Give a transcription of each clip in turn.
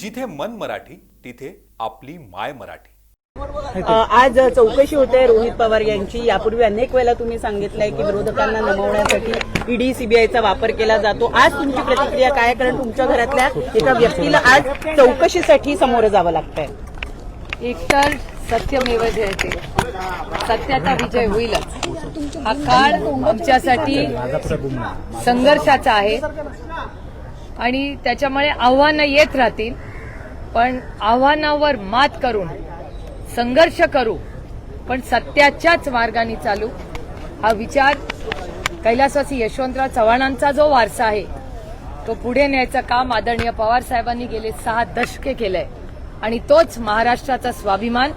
जिथे मन मराठी तिथे आपली माय मराठी. आज चौकशी होते रोहित पवार यांची. यापूर्वी अनेक वेळेला तुम्ही सांगितलंय की विरोधकांना नमवण्यासाठी ईडी सीबीआयचा वापर केला जातो. आज तुमची प्रतिक्रिया काय कारण तुमच्या घरातल्या एका व्यक्तीला आज चौकशीसाठी समोर जावं लागतंय. एकतर सत्यमेव जयते सत्याचा विजय होईलच. हा काळ आमच्यासाठी संघर्षाचा आहे. आणि त्याच्यामुळे आव्हानं येत राहतील. पण आव्हानावर मात करून संघर्ष करू पण सत्याच्याच मार्गाने चालू. हा विचार कैलासवासी यशवंतराव चव्हाणांचा जो वारसा आहे तो पुढे न्यायचं काम आदरणीय पवार साहेबांनी गेले सहा दशके केलंय. आणि तोच महाराष्ट्राचा स्वाभिमान.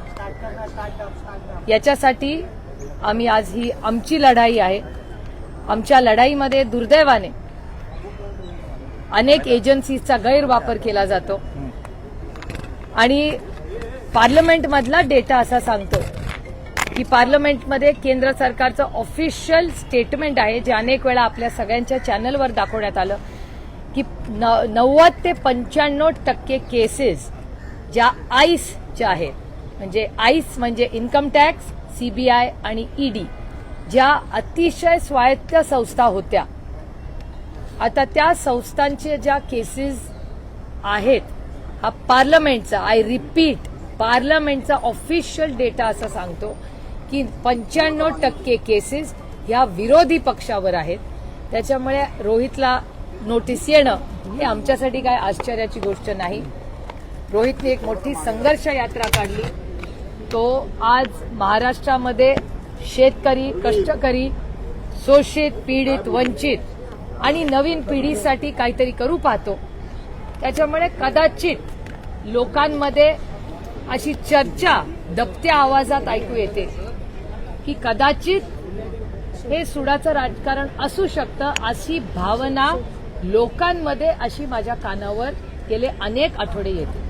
याच्यासाठी आम्ही आज ही आमची लढाई आहे. आमच्या लढाईमध्ये दुर्दैवाने अनेक एजन्सीजचा गैरवापर केला जातो. आणि पार्लमेंटमधला डेटा असा सांगतो की पार्लमेंटमध्ये केंद्र सरकारचं ऑफिशियल स्टेटमेंट आहे जे अनेक वेळा आपल्या सगळ्यांच्या चॅनलवर दाखवण्यात आलं की न- नव्वद ते पंच्याण्णव टक्के केसेस ज्या आईसच्या आहेत म्हणजे आईस म्हणजे इन्कम टॅक्स सीबीआय आणि ईडी ज्या अतिशय स्वायत्त संस्था होत्या. आता त्या संस्थांचे ज्या केसेस आहेत हा पार्लमेंटचा आय रिपीट पार्लमेंटचा ऑफिशियल डेटा असं सांगतो की पंच्याण्णव टक्के केसेस ह्या विरोधी पक्षावर आहेत. त्याच्यामुळे रोहितला नोटीस येणं हे आमच्यासाठी काय आश्चर्याची गोष्ट नाही. रोहितने एक मोठी संघर्ष यात्रा काढली. तो आज महाराष्ट्रामध्ये शेतकरी कष्टकरी शोषित पीडित वंचित आणि नवीन पिढीसाठी काहीतरी करू पाहतो. त्याच्यामुळे कदाचित लोकांमध्ये अशी चर्चा दबत्या आवाजात ऐकू येते की कदाचित हे सुडाचं राजकारण असू शकतं अशी भावना लोकांमध्ये अशी माझ्या कानावर गेले अनेक आठवडे येते.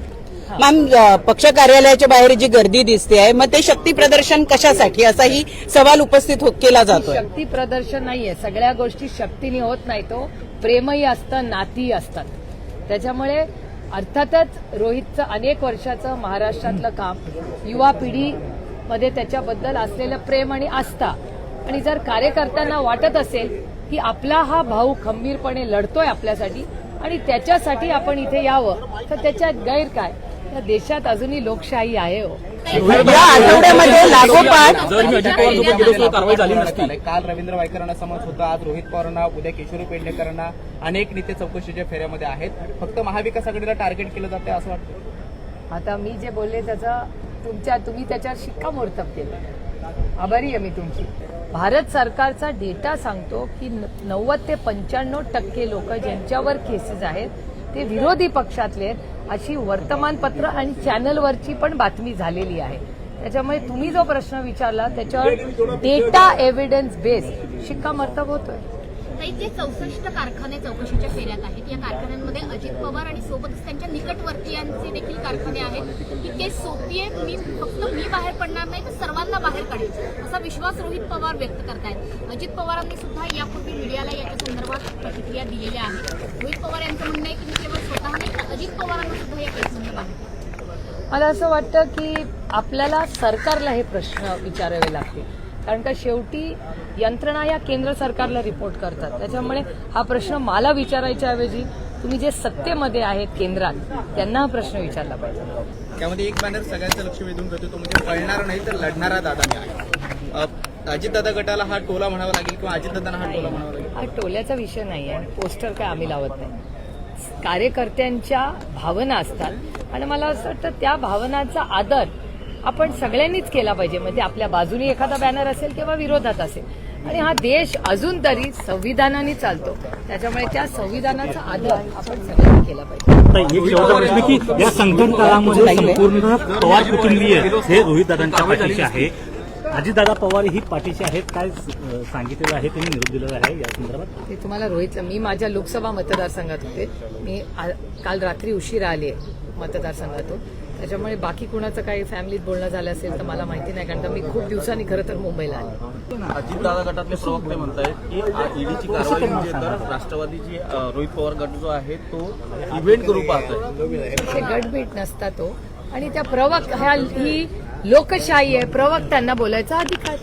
मॅम पक्ष कार्यालयाच्या बाहेर जी गर्दी दिसते आहे मग ते शक्ती प्रदर्शन कशासाठी? असाही सवाल उपस्थित हो- केला जातोय. शक्ती प्रदर्शन नाहीये. सगळ्या गोष्टी शक्तीने होत नाही तो. प्रेमही असतं नातीही असतात. त्याच्यामुळे अर्थातच रोहितचं अनेक वर्षाचं महाराष्ट्रातलं काम युवा पिढीमध्ये त्याच्याबद्दल असलेलं प्रेम आणि आस्था. आणि जर कार्यकर्त्यांना वाटत असेल की आपला हा भाऊ खंबीरपणे लढतोय आपल्यासाठी आणि त्याच्यासाठी आपण इथे यावं तर त्याच्यात गैर काय? या देशात अजूनही लोकशाही आहे हो. या आठवड्यामध्ये लागोपाठ जर मी अजित पवार सोबत गेलो असतो कारवाई झाली नसती. झालंय. काल रवींद्र वायकरांना समज होता आज रोहित पवारांना उद्या किशोरी पेडणेकरांना अनेक नेते चौकशीच्या फेऱ्यामध्ये आहेत. फक्त महाविकास आघाडीला टार्गेट केलं जाते असं वाटतं. आता मी जे बोलले त्याचा तुमच्या तुम्ही त्याच्यावर शिक्कामोर्तब केलं. आभारी आहे मी तुमची. भारत सरकारचा डेटा सांगतो की न- नव्वद ते पंच्याण्णव टक्के लोक ज्यांच्यावर केसेस आहेत ते विरोधी पक्षातले आहेत अशी वर्तमानपत्र आणि चॅनलवरची पण बातमी झालेली आहे. त्याच्यामुळे तुम्ही जो प्रश्न विचारला त्याच्यावर डेटा एव्हिडन्स बेस शिक्कामर्तब होतोय. जे चौसष्ट कारखाने चौकशीच्या फेऱ्यात आहेत. या कारखान्यांमध्ये अजित पवार आणि सोबतच त्यांच्या निकटवर्तीयांचे देखील कारखाने आहेत. की केस सोपी आहे मी फक्त मी बाहेर पडणार नाही तर सर्वांना बाहेर काढेल असा विश्वास रोहित पवार व्यक्त करतायत. अजित पवारांनी सुद्धा यापूर्वी मीडियाला याच्या संदर्भात प्रतिक्रिया दिलेल्या आहे रोहित पवार यांचं म्हणणं आहे की मी केवळ स्वतः नाही तर अजित पवारांना सुद्धा या केसमध्ये बाहेर काढेल. मला असं वाटतं की आपल्याला सरकारला हे प्रश्न विचारावे लागतील. कारण का शेवटी यंत्रणा या केंद्र सरकारला रिपोर्ट करतात. त्याच्यामुळे हा प्रश्न मला विचारायच्या ऐवजी तुम्ही जे सत्तेमध्ये आहेत केंद्रात त्यांना हा प्रश्न विचारला पाहिजे. त्यामध्ये एक बॅनर सगळ्यांचं लक्ष वेधून घेतो तो म्हणजे पळणार नाही तर लढणारा दादा मी आहे. अजितदादा गटाला हा टोला म्हणावा लागेल किंवा अजितदादांना हा टोला म्हणावा लागेल? हा टोल्याचा विषय नाही आहे. पोस्टर काय आम्ही लावत नाही. कार्यकर्त्यांच्या भावना असतात. आणि मला असं वाटतं त्या भावनांचा आदर आपण सगळ्यांनीच केला पाहिजे. म्हणजे आपल्या बाजूनी एखादा बॅनर असेल किंवा विरोधात असेल. आणि हा देश अजून तरी संविधानाने चालतो. त्याच्यामुळे त्या संविधानाचा आदर आपण सगळ्यांनी केला पाहिजे. की या काळामध्ये संपूर्ण पवार कुटुंबीय हे रोहित दादांच्या पाठीशी आहे. अजितदादा पवार ही पाठीशी आहेत काय सांगितलेलं आहे त्यांनी निरोप दिलेला आहे या संदर्भात? ते तुम्हाला रोहितला मी माझ्या लोकसभा मतदारसंघात होते. मी काल रात्री उशिरा आले मतदारसंघातून. त्याच्यामुळे बाकी कुणाचं काही फॅमिलीत बोलणं झालं असेल तर मला माहिती नाही कारण मी खूप दिवसांनी खरं तर मुंबईला आले. अजितदादा गटातले प्रवक्ते म्हणतायत की ईडीची कारवाई म्हणजे तर राष्ट्रवादीची रोहित पवार गट जो आहे तो इव्हेंट करू पाहत आहे ते गटभेट नसता तो. आणि त्या प्रवक् ह्या ही लोकशाही आहे प्रवक्त्यांना बोलायचा अधिकार.